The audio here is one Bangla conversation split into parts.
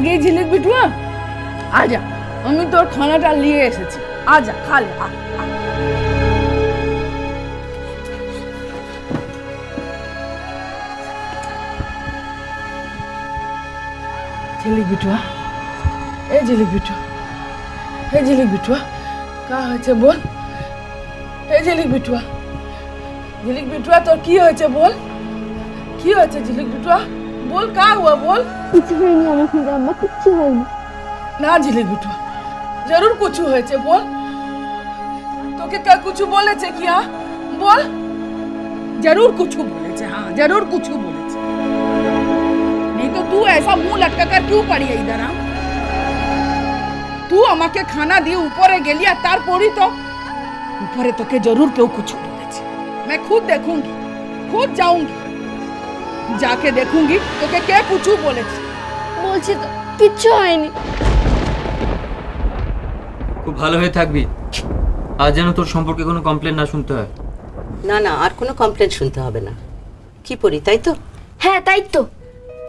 আগে ঝিলিক বিটুয়া? আজা, আমি তোর খানাটা নিয়ে এসেছি। আজা খালে আ। ঝিলিক বিটুয়া, এ ঝিলিক বিটুয়া, এ ঝিলিক বিটুয়া, কা হয়েছে বল? এ ঝিলিক বিটুয়া ঝিলিক বিটুয়া, তোর কি হয়েছে বল? কি হয়েছে ঝিলিক বিটুয়া? বল কা হুয়া বল কিছু হয়নি আমার হিরা আম্মা কিচ্ছু হয়নি না ঝিলিক বিটুয়া জরুর কিছু হয়েছে বল তোকে কে কিছু বলেছে কি হ্যাঁ বল जरूर कुछ बोले हाँ जरूर कुछ बोले नहीं तो तू ऐसा मुंह लटका कर क्यों पड़ी है इधर हाँ तू আমাকে খানা দিয়ে উপরে গেলি আর তারপরই তো উপরে তোকে জরুর কেউ কিছু বলেছে मैं खुद देखूंगी खुद जाऊंगी যাকে দেখুঙ্গি তোকে কে পুচু বলেছে? বলছি তো কিচ্ছু হয়নি। খুব ভালো হয়ে থাকবি। আর যেন তোর সম্পর্কে কোনো কমপ্লেন না শুনতে হয়। না না আর কোনো কমপ্লেন শুনতে হবে না। কি পড়ি তাই তো? হ্যাঁ তাই তো।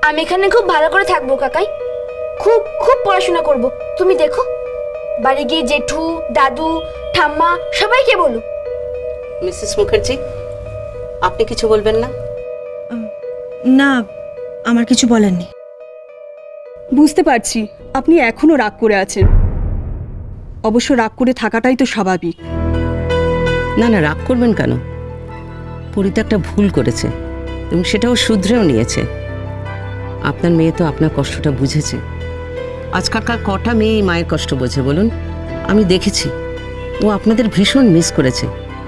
আমি এখানে খুব ভালো করে থাকব কাকাই। খুব খুব পড়াশোনা করব। তুমি দেখো। বাড়ি গিয়ে জেঠু দাদু ঠাম্মা সবাইকে বলো। মিসেস মুখার্জি আপনি কিছু বলবেন না? না আমার কিছু বলার নেই। বুঝতে পারছি আপনি এখনও রাগ করে আছেন। অবশ্য রাগ করে থাকাটাই তো স্বাভাবিক। না না রাগ করবেন কেন? পরি তো একটা ভুল করেছে এবং সেটাও শুধরেও নিয়েছে। আপনার মেয়ে তো আপনার কষ্টটা বুঝেছে। আজকালকার কটা মেয়ে মায়ের কষ্ট বোঝে বলুন? আমি দেখেছি। ও আপনাদের ভীষণ মিস করেছে।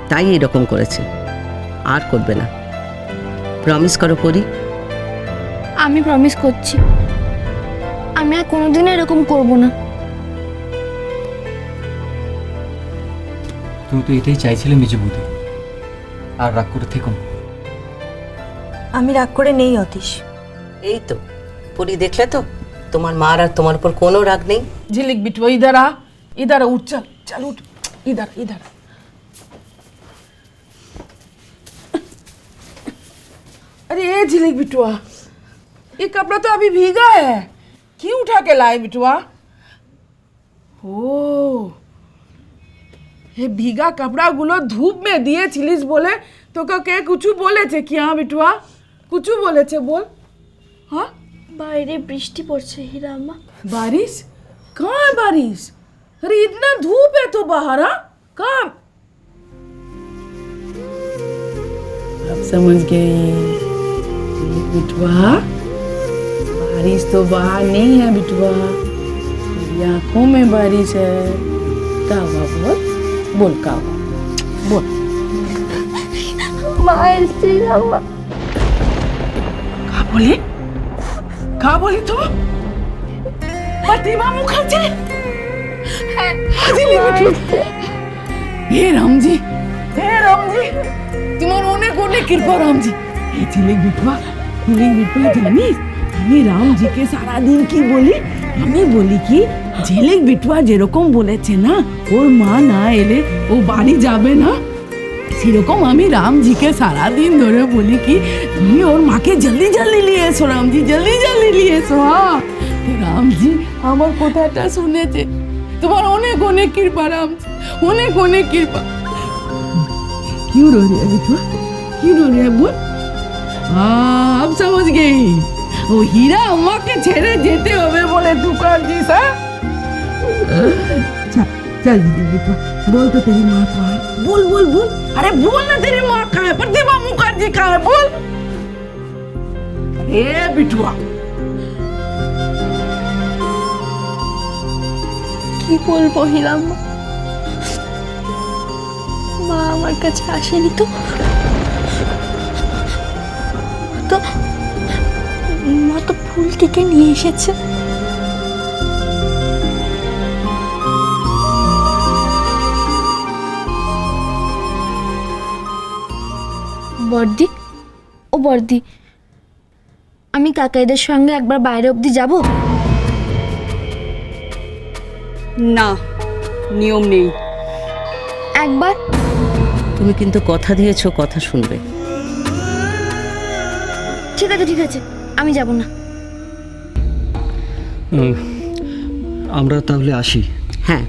তাই এরকম করেছে। আর করবে না। প্রমিস করো পরি আমি প্রমিস করছি। আমি আর কোনোদিন এরকম করব না। তুমি তো এটাই চাইছিলে মিজু বুধ আর রাগ করে থেকো আমি রাগ করে নেই অতীশ। এই তো পরি দেখলে তো তোমার মার আর তোমার উপর কোনো রাগ নেই। ঝিলিক বিটু ইদারা ইদারা উঠ চল চল উঠ। ইদারা ইদারা अरे ये झिलिक बिटवा ये कपड़ा तो अभी भीगा है क्यों उठा के लाए बिटवा ओ ये भीगा कपड़ा गुलो धूप में दिए छिलिस बोले तो का के कुछ बोले थे कि हाँ बिटवा कुछ बोले थे बोल हाँ বাইরে বৃষ্টি পড়ছে হীরা আম্মা बारिश कहाँ है बारिश अरे इतना धूप है तो बाहर हाँ कहाँ अब समझ गए बिटवा बारिश तो बाहर नहीं है बिटवा मेरी आंखों में बारिश है का हुआ बोल बोल का हुआ बोल মা এসছে হীরা আম্মা का बोली का बोली तू प्रतिमा मुखर्जी হাজিলি বিটু হে রামজি হে রামজি তোমার অনেক অনেক কৃপা রামজি এই ঝিলিক বিটুয়া ঝিলিক বিটুয়া জানিস আমি? রামজিকে সারাদিন কি বলি? আমি বলি কি ঝেলেক বিটুয়া যেরকম বলেছে না, ওর মা না এলে ও বাড়ি যাবে না? সেরকম আমি রামজিকে সারাদিন ধরে বলি কি, তুমি ওর মাকে জলদি জলদি নিয়ে এসো, রামজি, জলদি জলদি নিয়ে এসো হ্যাঁ? রামজি, আমার কথাটা শুনেছে। তোমার অনেক অনেক কৃপা, রামজি, অনেক অনেক কৃপা। কি রে বিটুয়া? কি রে বল? रो रही है बोल हाँ अब समझ गई वो हीरा अम्मा के ছেড়ে যেতে হবে বলে दुकान जी सा चल चल दीदी बिटुआ बोल तो तेरी माँ कहाँ है बोल बोल बोल अरे बोल ना तेरी माँ कहाँ है प्रतिभा मुखर्जी कहाँ है बोल ए बिटुआ কি বলবো হীরা আম্মা মা আমার কাছে আসেনি তো মা তো ফুল থেকে নিয়ে এসেছে। বর্দি ও বর্দি আমি কাকাইদের সঙ্গে একবার বাইরে অবধি যাব? না নিয়ম নেই। একবার? তুমি কিন্তু কথা দিয়েছ কথা শুনবে। ঠিক আছে ঠিক আছে আমি যাব না। আমরা তাহলে আসি। হ্যাঁ।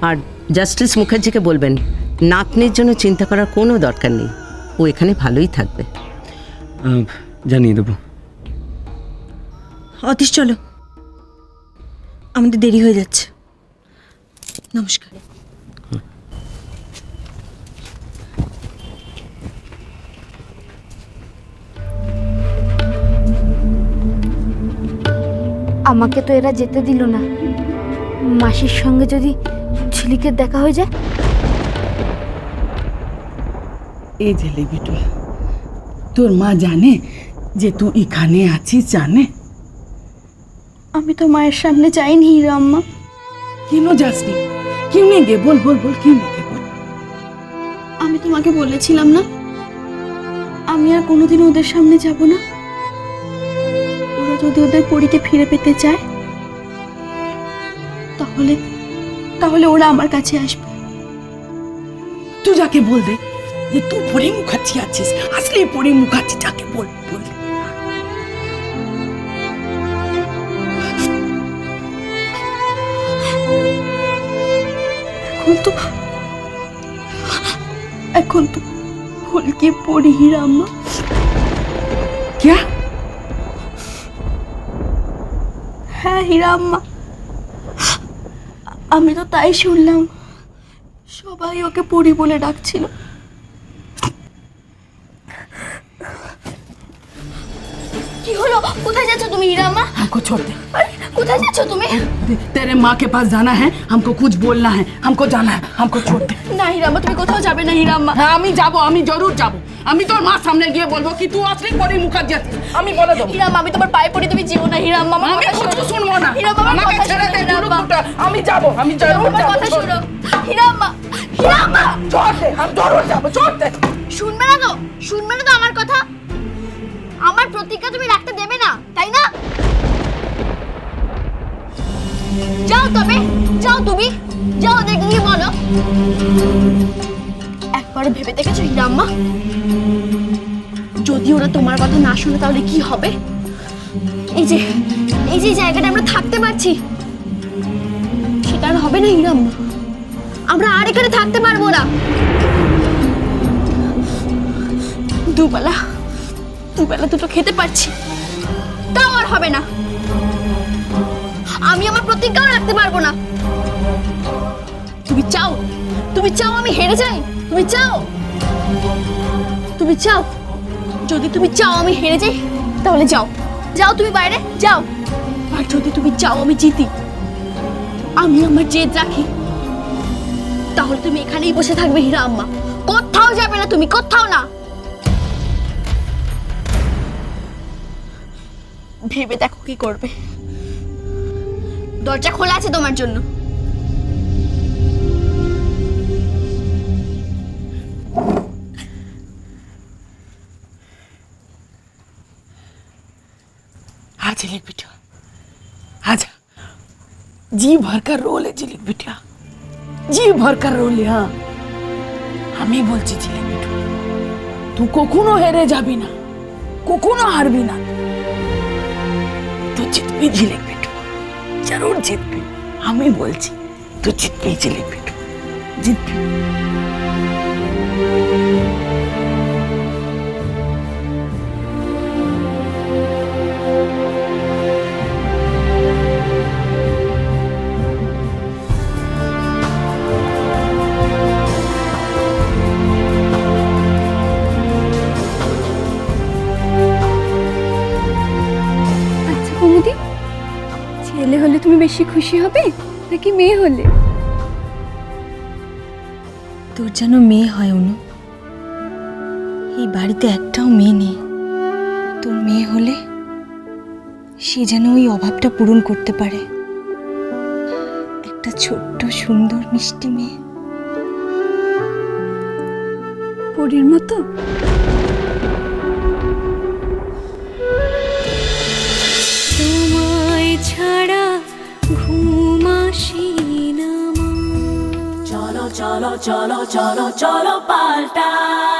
আর জাস্টিস মুখার্জিকে বলবেন নাতনির জন্য চিন্তা করার কোনো দরকার নেই। ও এখানে ভালোই থাকবে। জানিয়ে দেবো। অতীশ চলো। আমাদের দেরি হয়ে যাচ্ছে। নমস্কার। আমাকে তো এরা যেতে দিল না। মাসির সঙ্গে যদি ঝিলিকের দেখা হয়ে যায়? এই যে লে বিটুয়া তোর মা জানে যে তুই এখানে আছিস জানে? আমি তো মায়ের সামনে যাইনি হিরা আম্মা। কেন যাসনি? কেউ নেই গে বল বল বল কেউ নেই বল। আমি তোমাকে বলেছিলাম না আমি আর কোনোদিন ওদের সামনে যাব না। যদি ওদের পরীকে ফিরে পেতে চায় তাহলে তাহলে ওরা আমার কাছে আসবে। তুই যাকে বলবে? যে তুই পরে মুখাচ্ছি আছিস আসলে পরে মুখাচ্ছি যাকে বল বল। এখন তো এখন তো ভুলকে পড়ি আম্মা क्या হ্যাঁ হীরা আম্মা আমি তো তাই শুনলাম। সবাই ওকে পুরি বলে ডাকছিল। কি হলো? কোথায় যাচ্ছ তুমি হীরা আম্মা ছোট কোথায় যাচ্ছ তুমি ते- तेरे माँ के पास जाना है हमको कुछ बोलना है हमको जाना है हमको छोड़ दे না হীরা আম্মা তুমি কোথাও যাবে না হীরা আম্মা হ্যাঁ আমি যাব আমি জরুর যাব আমি তোর মার সামনে গিয়ে বলবো কি তুই আসলে পরে মুখাচ্ছি আছিস আমি বলে দেবো হীরা আম্মা আমি তোমার পায়ে পড়ি তুমি যেও না হীরা আম্মা আমার আমি কথা কিছু শোনো। শুনবো না হীরা আম্মা আমার আমাকে কথা ছেড়ে শোনো, দে হীরা দুটো আম্মা। দুটো। আমি যাব আমি হীরা জরুর আম্মা, যাব আমার কথা শোনো হীরা আম্মা হীরা আম্মা छोड़ दे हम जरूर যাব छोड़ दे শুনবে না তো শুনবে না তো আমার কথা আমার প্রতিজ্ঞা তুমি রাখতে দেবে যাও তবে, যাও তুমি। যাও ওদেরকে গিয়ে বলো। একবার ভেবে দেখেছ হিরাম্মা যদি ওরা তোমার কথা না শুনে তাহলে কি হবে? এই যে এই যে জায়গাটা আমরা থাকতে পারছি। সেটা আর হবে না হিরাম্মা আমরা আর এখানে থাকতে পারব না। দুবেলা দুবেলা দুটো খেতে পারছি। তাও আর হবে না। আমি আমার প্রতিজ্ঞাও রাখতে পারব না। তুমি চাও? তুমি চাও আমি হেরে যাই? তুমি চাও? তুমি চাও? যদি তুমি চাও আমি হেরে যাই, তাহলে যাও। যাও তুমি বাইরে, যাও। আর যদি তুমি চাও আমি জিতি, আমি আমার জেদ রাখি, তাহলে তুমি এখানেই বসে থাকবে হীরা আম্মা। কোথাও যাবে না তুমি, কোথাও না। ভেবে দেখো কি করবে। দরজা খোলা আছে তোমার জন্য आ झिलिक बिटिया आजा जी भर कर रोल है झिलिक बिटिया जी भर कर रोल है, हाँ আমি বলছি ঝিলিক বিটু তুই কখনো হেরে যাবি না কখনো হারবি না তুই জিতবি ঝিলিক বিটু জরুর জিতবি। আমি বলছি তুই জিতবি জিলিপি জিতবি। বেশি খুশি হবে নাকি মেয়ে হলে? তোর যেন মেয়ে হয় অনু। এই বাড়িতে একটাও মেয়ে নেই। তোর মেয়ে হলে সে যেন ওই অভাবটা পূরণ করতে পারে। একটা ছোট্ট সুন্দর মিষ্টি মেয়ে। পরীর মতো? Cholo, cholo, cholo, paltai.